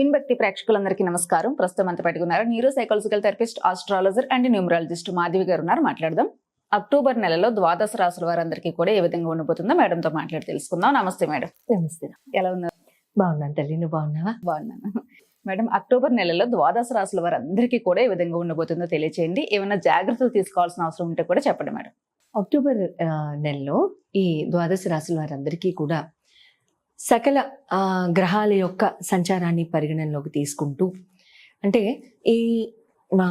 Win భక్తి ప్రేక్షకులందరికీ నమస్కారం. ప్రస్తుతం అంత పెట్టుకున్నారు neuro psychological therapist astrologer and numerologist Madhavi garu ఉన్నారు. మాట్లాడదాం. అక్టోబర్ నెలలో ద్వాదశ రాసుల వారందరికీ కూడా ఏ విధంగా ఉండబోతుందో మేడంతో మాట్లాడి తెలుసుకుందాం. నమస్తే మేడం. నమస్తే. ఎలా ఉన్నారు? బాగున్నాను తల్లి. నువ్వు బాగున్నావా? బాగున్నాను. మేడం అక్టోబర్ నెలలో ద్వాదశ రాసుల వారందరికీ కూడా ఏ విధంగా ఉండబోతుందో తెలియచేయండి. ఏమైనా జాగ్రత్తలు తీసుకోవాల్సిన అవసరం ఉంటే కూడా చెప్పండి మేడం. అక్టోబర్ నెలలో ఈ ద్వాదశ రాశుల వారందరికీ కూడా సకల గ్రహాల యొక్క సంచారాన్ని పరిగణనలోకి తీసుకుంటూ అంటే ఈ మా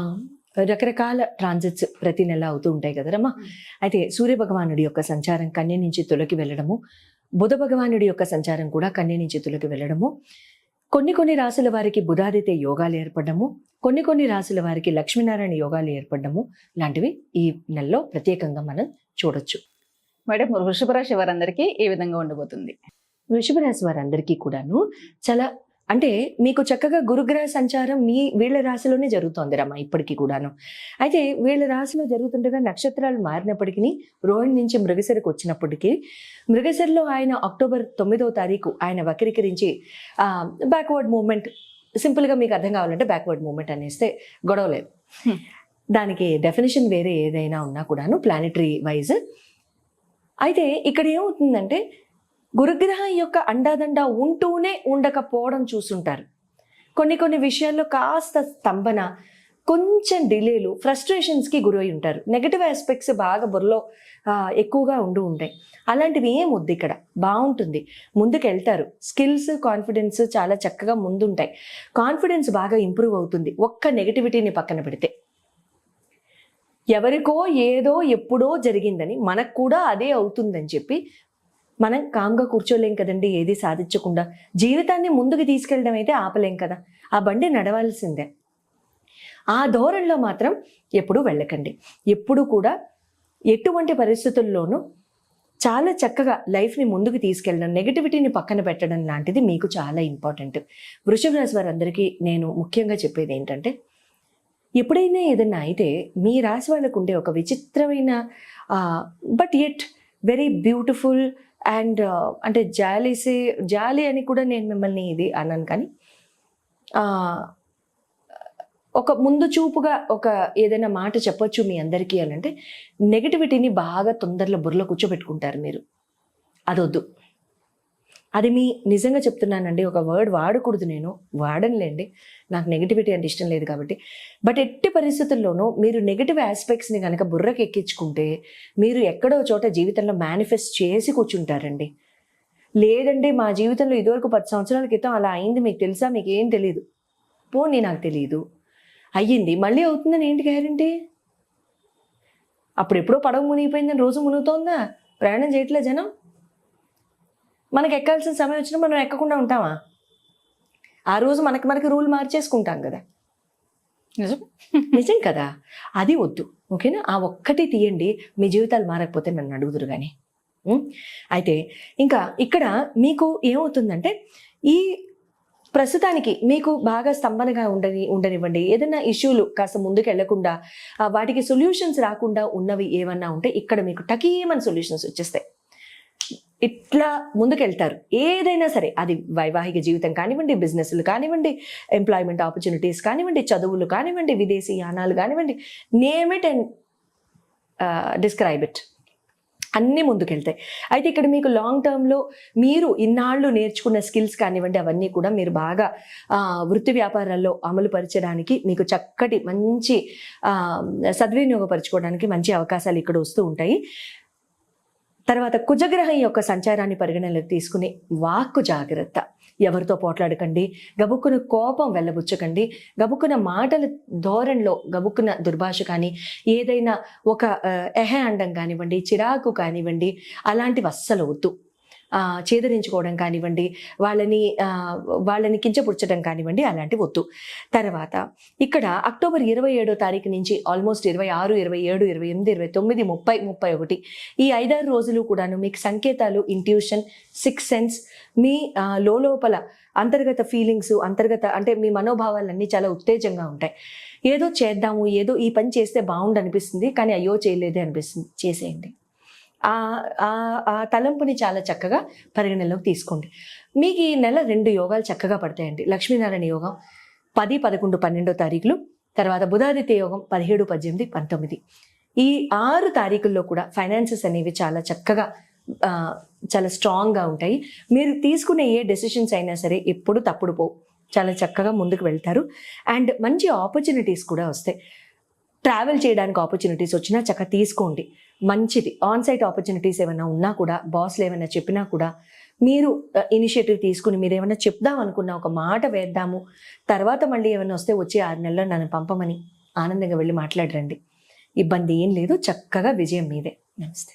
రకరకాల ట్రాన్సిట్స్ ప్రతి నెల అవుతూ ఉంటాయి కదరమ్మా అయితే సూర్య భగవానుడి యొక్క సంచారం కన్య నుంచి తులకి వెళ్ళడము బుధ భగవానుడి యొక్క సంచారం కూడా కన్య నుంచి తులకి వెళ్ళడము కొన్ని కొన్ని రాసుల వారికి బుధాదిత్య యోగాలు ఏర్పడము కొన్ని కొన్ని రాసుల వారికి లక్ష్మీనారాయణ యోగాలు ఏర్పడము లాంటివి ఈ నెలలో ప్రత్యేకంగా మనం చూడొచ్చు. మేడం వృషభ రాశి వారందరికీ ఏ విధంగా ఉండబోతుంది. వృషభ రాశి వారందరికీ కూడాను చాలా అంటే మీకు చక్కగా గురుగ్రహ సంచారం మీ వీళ్ళ రాశిలోనే జరుగుతోంది రమ్మ ఇప్పటికీ కూడాను. అయితే వీళ్ళ రాశిలో జరుగుతుండగా నక్షత్రాలు మారినప్పటికీ రోహిణి నుంచి మృగశిరకు వచ్చినప్పటికీ మృగశిరలో ఆయన అక్టోబర్ తొమ్మిదవ తారీఖు ఆయన వక్రీకరించి బ్యాక్వర్డ్ మూమెంట్ సింపుల్గా మీకు అర్థం కావాలంటే బ్యాక్వర్డ్ మూమెంట్ అనేస్తే గొడవ లేదు. Hmm. దానికి డెఫినేషన్ వేరే ఏదైనా ఉన్నా కూడాను ప్లానటరీ వైజ్ అయితే ఇక్కడ ఏమవుతుందంటే గురుగ్రహం యొక్క అండాదండ ఉంటూనే ఉండకపోవడం చూసుంటారు. కొన్ని కొన్ని విషయాల్లో కాస్త స్తంభన కొంచెం డిలేలు ఫ్రస్ట్రేషన్స్కి గురై ఉంటారు. నెగటివ్ ఆస్పెక్ట్స్ బాగా బుర్రలో ఎక్కువగా ఉండి ఉంటాయి. అలాంటివి ఏం వద్దు ఇక్కడ. బాగుంటుంది. ముందుకు వెళ్తారు స్కిల్స్ కాన్ఫిడెన్స్ చాలా చక్కగా ముందుంటాయి. కాన్ఫిడెన్స్ బాగా ఇంప్రూవ్ అవుతుంది. ఒక్క నెగటివిటీని పక్కన పెడితే. ఎవరికో ఏదో ఎప్పుడో జరిగిందని మనకు కూడా అదే అవుతుందని చెప్పి మనం కామ్గా కూర్చోలేం కదండి ఏది సాధించకుండా. జీవితాన్ని ముందుకు తీసుకెళ్ళడం అయితే ఆపలేం కదా. ఆ బండి నడవాల్సిందే. ఆ ధోరణిలో మాత్రం ఎప్పుడూ వెళ్ళకండి. ఎప్పుడు కూడా ఎటువంటి పరిస్థితుల్లోనూ చాలా చక్కగా లైఫ్ని ముందుకు తీసుకెళ్ళడం నెగిటివిటీని పక్కన పెట్టడం లాంటిది మీకు చాలా ఇంపార్టెంట్. వృషభ రాశి వారందరికీ నేను ముఖ్యంగా చెప్పేది ఏంటంటే ఎప్పుడైనా ఏదైనా అయితే మీ రాశి వాళ్ళకు ఉండే ఒక విచిత్రమైన but at very beautiful and అంటే జాలీసే జాలి అని కూడా నేను మిమ్మల్ని ఇది అన్నాను కానీ ఒక ముందు చూపుగా ఒక ఏదైనా మాట చెప్పొచ్చు మీ అందరికీ అని అంటే నెగటివిటీని బాగా తొందరలో బుర్రలో కూర్చోబెట్టుకుంటారు మీరు. అదొద్దు. అది మీ నిజంగా చెప్తున్నానండి. ఒక వర్డ్ వాడకూడదు నేను. వాడనులేండి. నాకు నెగిటివిటీ అంటే ఇష్టం లేదు కాబట్టి. బట్ ఎట్టి పరిస్థితుల్లోనూ మీరు నెగిటివ్ ఆస్పెక్ట్స్ని కనుక బుర్రకు ఎక్కించుకుంటే మీరు ఎక్కడో చోట జీవితంలో మేనిఫెస్ట్ చేసి కూర్చుంటారండి. లేదండి మా జీవితంలో ఇదివరకు పది సంవత్సరాల క్రితం అలా అయింది. మీకు తెలుసా? మీకు ఏం తెలియదు పోనీ నాకు తెలియదు అయ్యింది. మళ్ళీ అవుతుందని ఏంటి గ్యారంటీ అప్పుడు ఎప్పుడో పడవ మునిగిపోయిందని రోజు మునుగుతోందా? ప్రయాణం చేయట్లే జనం? మనకి ఎక్కాల్సిన సమయం వచ్చినా మనం ఎక్కకుండా ఉంటామా? ఆ రోజు మనకి మనకి రూల్ మార్చేసుకుంటాం కదా. నిజం నిజం కదా? అది వద్దు. ఓకేనా? ఆ ఒక్కటి తీయండి. మీ జీవితాలు మారకపోతే నన్ను అడుగుదురు కానీ? అయితే ఇంకా ఇక్కడ మీకు ఏమవుతుందంటే ఈ ప్రస్తుతానికి మీకు బాగా స్తంభనగా ఉండని ఉండనివ్వండి. ఏదైనా ఇష్యూలు కాస్త ముందుకు వెళ్ళకుండా వాటికి సొల్యూషన్స్ రాకుండా ఉన్నవి ఏమన్నా ఉంటే ఇక్కడ మీకు టకీమని సొల్యూషన్స్ వచ్చేస్తాయి. ఇట్లా ముందుకెళ్తారు. ఏదైనా సరే అది వైవాహిక జీవితం కానివ్వండి బిజినెస్లు కానివ్వండి ఎంప్లాయ్మెంట్ ఆపర్చునిటీస్ కానివ్వండి చదువులు కానివ్వండి విదేశీ యానాలు కానివ్వండి name it and describe it అన్నీ ముందుకెళ్తాయి. అయితే ఇక్కడ మీకు లాంగ్ టర్మ్లో మీరు ఇన్నాళ్ళు నేర్చుకున్న స్కిల్స్ కానివ్వండి అవన్నీ కూడా మీరు బాగా వృత్తి వ్యాపారాల్లో అమలు పరచడానికి మీకు చక్కటి మంచి సద్వినియోగపరచుకోవడానికి మంచి అవకాశాలు ఇక్కడ వస్తూ ఉంటాయి. తర్వాత కుజగ్రహం యొక్క సంచారాన్ని పరిగణనలోకి తీసుకుని వాక్కు జాగ్రత్త. ఎవరితో పోట్లాడకండి? గబుక్కున కోపం వెళ్ళబుచ్చకండి. గబుక్కున మాటల ధోరణిలో గబుక్కున దుర్భాష కానీ ఏదైనా ఒక ఎహ అండం కానివ్వండి చిరాకు కానివ్వండి అలాంటివి అస్సలు వద్దు. చేదరించుకోవడం కానివ్వండి వాళ్ళని వాళ్ళని కించపుచ్చడం కానివ్వండి అలాంటివి వద్దు. తర్వాత ఇక్కడ అక్టోబర్ ఇరవై ఏడో తారీఖు నుంచి ఆల్మోస్ట్ ఇరవై ఆరు ఇరవై ఏడు ఇరవై ఎనిమిది ఇరవై తొమ్మిది ముప్పై ముప్పై ఒకటి ఈ ఐదారు రోజులు కూడాను మీకు సంకేతాలు ఇంట్యూషన్ సిక్స్ సెన్స్ మీ లోపల అంతర్గత ఫీలింగ్స్ అంతర్గత అంటే మీ మనోభావాలన్నీ చాలా ఉత్తేజంగా ఉంటాయి. ఏదో చేద్దాము ఏదో ఈ పని చేస్తే బాగుండు అనిపిస్తుంది కానీ అయ్యో చేయలేదే అనిపిస్తుంది చేసేయండి. ఆ తలంపుని చాలా చక్కగా పరిగణలోకి తీసుకోండి. మీకు ఈ నెల రెండు యోగాలు చక్కగా పడతాయండి. లక్ష్మీనారాయణ యోగం పది పదకొండు పన్నెండో తారీఖులు తర్వాత బుధాదిత్య యోగం పదిహేడు పద్దెనిమిది పంతొమ్మిది. ఈ ఆరు తారీఖుల్లో కూడా ఫైనాన్సెస్ అనేవి చాలా చక్కగా చాలా స్ట్రాంగ్గా ఉంటాయి. మీరు తీసుకునే ఏ డెసిషన్స్ అయినా సరే ఎప్పుడు తప్పుడు పోవు. చాలా చక్కగా ముందుకు వెళ్తారు. అండ్ మంచి ఆపర్చునిటీస్ కూడా వస్తాయి. ట్రావెల్ చేయడానికి ఆపర్చునిటీస్ వచ్చినా చక్కగా తీసుకోండి. మంచిది. ఆన్ సైట్ ఆపర్చునిటీస్ ఏమైనా ఉన్నా కూడా బాస్లు ఏమైనా చెప్పినా కూడా మీరు ఇనిషియేటివ్ తీసుకుని మీరు ఏమైనా చెప్దాం అనుకున్న ఒక మాట వేద్దాము. తర్వాత మళ్ళీ ఏమైనా వస్తే వచ్చే ఆరు నెలల్లో నన్ను పంపమని ఆనందంగా వెళ్ళి మాట్లాడరండి. ఇబ్బంది ఏం లేదు. చక్కగా విజయం మీదే. నమస్తే.